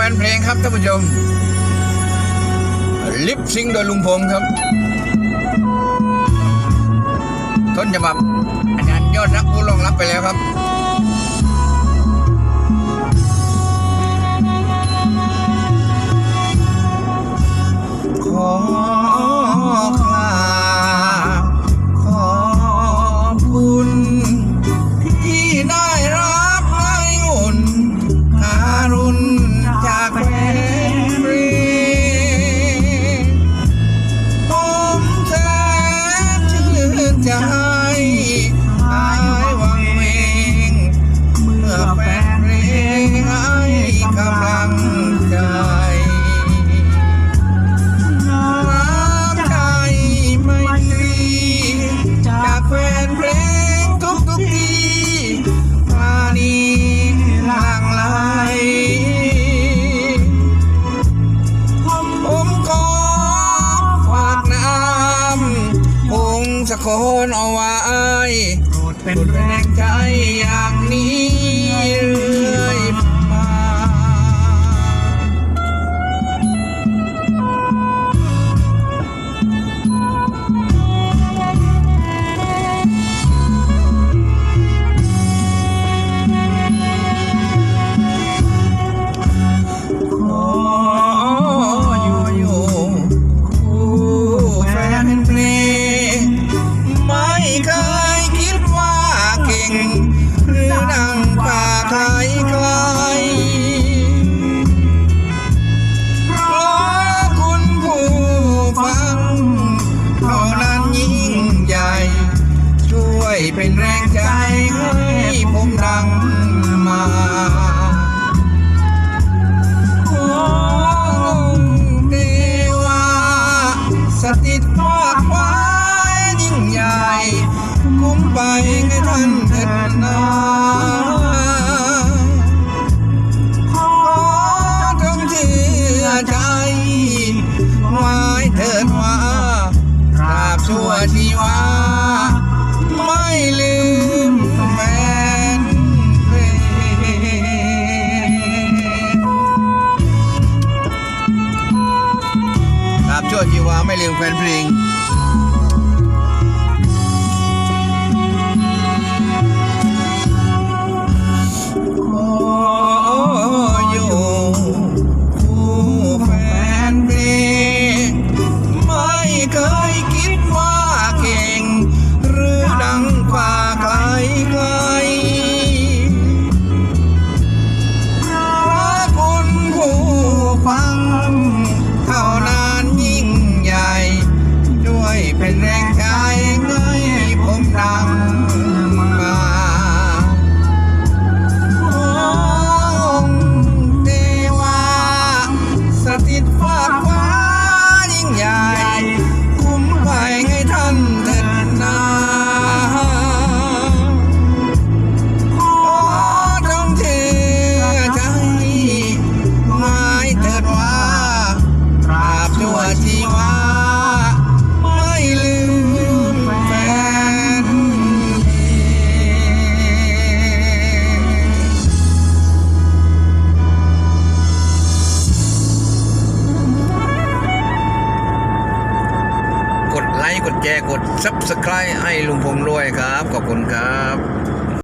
แฟนเพลงครับท่านผู้ชม ลิปซิงโดยลุงพงครับ ต้นฉบับอาจารย์ยอดรักผู้ลงรับไปแล้วครับ คนเอาไว้โปรดเป็นแรงใจ เป็นแรงใจให้ผมดังมาเทวาสถิตภาควายิ่งใหญ่คุ้มไปให้ท่านเถิดนาขอจงเชื่อใจไว้เถิดว่าตราบชั่วชีวา Australian Grand Prix. กดแชร์กด subscribe ให้ลุงพงรวยครับ ขอบคุณครับ